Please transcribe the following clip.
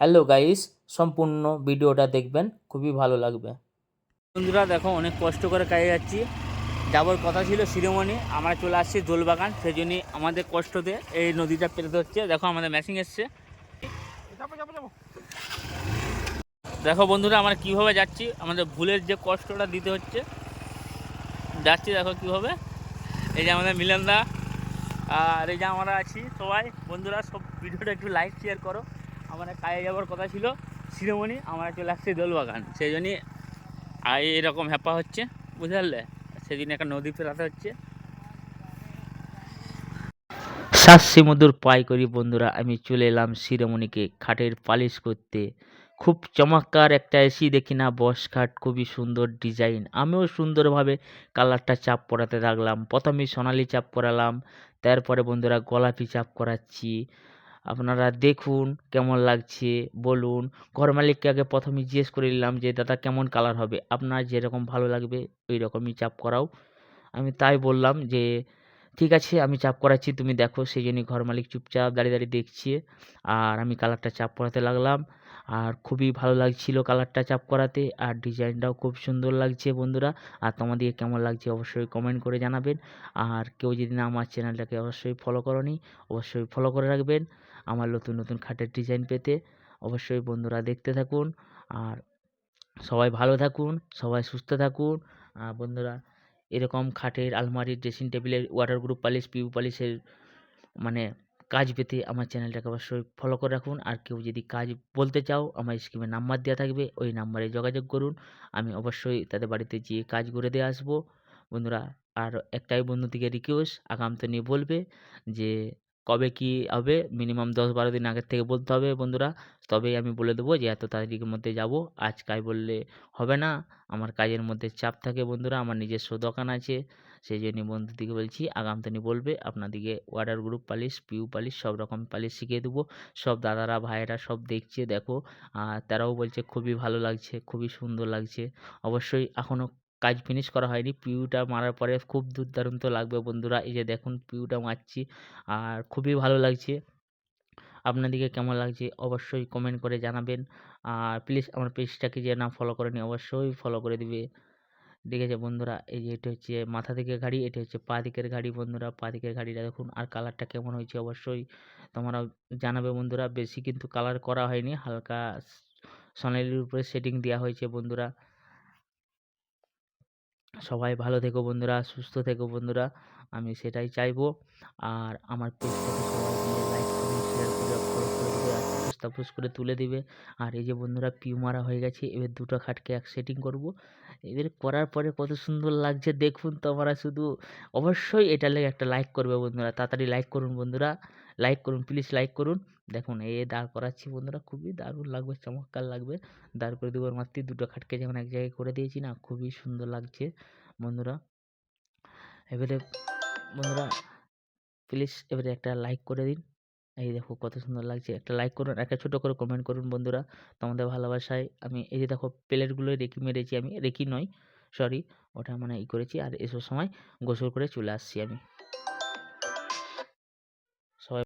Hello guys, সম্পূর্ণ ভিডিওটা দেখবেন, খুবই ভালো লাগবে। বন্ধুরা, দেখো অনেক কষ্ট করে কাজে যাচ্ছি। যাবার কথা ছিল শিরোমণি, আমরা চলে আসছি দোলবাগান সেই জন্যই আমাদের কষ্টতে এই নদীটা পেরোতে হচ্ছে। দেখো আমাদের ম্যাচিং এসছে। দেখো বন্ধুরা, আমরা কীভাবে যাচ্ছি, আমাদের ভুলের যে কষ্টটা দিতে হচ্ছে। যাচ্ছি দেখো কীভাবে। এই যে আমাদের মিলনদা, আর এই যে আমরা আছি সবাই। বন্ধুরা, সব ভিডিওটা একটু লাইক শেয়ার করো। আমরা কাজে যাওয়ার কথা ছিল, শিরোমণি আমরা চলে আসছি দোলবাগান। সেই জন্যই আর এরকম হ্যাপা হচ্ছে বুঝতে পারলে সেদিন একটা নদী পেরাতে হচ্ছে। শাসি মধুর পাই করি বন্ধুরা, আমি চলে এলাম শিরোমণিকে খাটের পালিশ করতে। খুব চমৎকার একটা এসি দেখি না, বস খাট, খুবই সুন্দর ডিজাইন। আমিও সুন্দরভাবে কালারটা চাপ পরাতে থাকলাম প্রথমে সোনালি চাপ করালাম তারপরে বন্ধুরা গোলাপি চাপ করাচ্ছি আপনারা দেখুন কেমন লাগছে, বলুন। ঘর মালিককে আগে প্রথমে জিজ্ঞেস করে নিলাম যে, দাদা, কেমন কালার হবে? আপনার যেরকম ভালো লাগবে ওই রকমই চাপ করাও। আমি তাই বললাম যে, ঠিক আছে, আমি চাপ করাচ্ছি, তুমি দেখো। সেই জন্যই ঘর মালিক চুপচাপ দাঁড়িয়ে দাঁড়িয়ে দেখছে। আর আমি কালারটা চাপ করাতে লাগলাম। আর খুবই ভালো লাগছিল কালারটা চাপ করাতে। আর ডিজাইনটাও খুব সুন্দর লাগছে বন্ধুরা। আর তোমাদের কেমন লাগছে অবশ্যই কমেন্ট করে জানাবেন। আর কেউ যদি না আমার চ্যানেলটাকে অবশ্যই ফলো করনি, অবশ্যই ফলো করে রাখবেন। আমার নতুন নতুন খাটের ডিজাইন পেতে অবশ্যই বন্ধুরা দেখতে থাকুন। আর সবাই ভালো থাকুন, সবাই সুস্থ থাকুন। আর বন্ধুরা, এরকম খাটের আলমারির ড্রেসিং টেবিলের ওয়াটার গ্রুপ পালিশ পিউ পালিশের মানে কাজ পেতে আমার চ্যানেলটাকে অবশ্যই ফলো করে রাখুন। আর কেউ যদি কাজ বলতে চাও, আমার স্ক্রিনে নাম্বার দেওয়া থাকবে, ওই নাম্বারে যোগাযোগ করুন। আমি অবশ্যই তাদের বাড়িতে গিয়ে কাজ করে দিয়ে আসব। বন্ধুরা, আর একটাই বন্ধু থেকে রিকোয়েস্ট আগামতে নিয়ে বলবে যে কবে কী হবে? মিনিমাম দশ বারো দিন আগের থেকে বলতে হবে বন্ধুরা। তবেই আমি বলে দেবো যে এত তারিখের মধ্যে যাব। আজ কাজ বললে হবে না। আমার কাজের মধ্যে চাপ থাকে বন্ধুরা। আমার নিজস্ব দোকান আছে। সেই জন্য বন্ধুদিকে বলছি আগামদিনে বলবে আপনাদিকে water proof polish PU polish সব রকম পালিশ শিখিয়ে দেবো। সব দাদারা, ভাইয়েরা সব দেখছে, দেখো। আর তারাও বলছে, খুবই ভালো লাগছে, খুবই সুন্দর লাগছে। অবশ্যই এখনও কাজ ফিনিশ করা হয়নি। পিউটা মারার পরে খুব দুর্দান্ত লাগবে বন্ধুরা। এই যে দেখুন পিউটা মারছি, আর খুবই ভালো লাগছে। আপনাদেরকে কেমন লাগছে অবশ্যই কমেন্ট করে জানাবেন। আর প্লিজ আমার পেজটাকে যে না ফলো করেনি অবশ্যই ফলো করে দিবে। ঠিক আছে বন্ধুরা, এই যে এটা হচ্ছে মাথা থেকে গাড়ি এটা হচ্ছে পা দিকের গাড়ি বন্ধুরা। পা দিকের গাড়িটা দেখুন আর কালারটা কেমন হয়েছে অবশ্যই তোমরা জানাবে বন্ধুরা। বেশি কিন্তু কালার করা হয়নি, হালকা সোনালির উপরে সেটিং দেওয়া হয়েছে বন্ধুরা। সবাই ভালো থেকো বন্ধুরা, সুস্থ থেকো বন্ধুরা। আমি সেটাই চাইব। আর আমার পেজটাকে সবাই লাইক করে শেয়ার করে তাপস করে তুলে দিবে। আর এই যে বন্ধুরা পিউ মারা হয়ে গেছে, এবার দুটো খাটকে এক সেটিং করব। এবার করার পরে কত সুন্দর লাগছে দেখুন তোমরা শুধু। অবশ্যই এটা লেগে একটা লাইক করবে বন্ধুরা, তাড়াতাড়ি লাইক করুন বন্ধুরা লাইক করুন প্লিজ লাইক করুন। দেখুন, এ দাঁড় করাচ্ছি বন্ধুরা, খুবই দারুণ লাগবে, চমৎকার লাগবে। দাঁড় করে দেবো মাত্র দুটো খাটকে যেমন এক জায়গায় করে দিয়েছি না, খুবই সুন্দর লাগছে বন্ধুরা। এবারে বন্ধুরা প্লিজ এবারে একটা লাইক করে দিন। এই দেখো কত সুন্দর লাগছে। একটা লাইক করুন, একটা ছোটো করে কমেন্ট করুন বন্ধুরা তোমাদের ভালোবাসায়। আমি এই যে দেখো প্লেটগুলো রেখি মেরেছি আমি, রেখি নয় সরি ওটা মানে ই করেছি আর এসব সময় গোসল করে চলে আসছি আমি।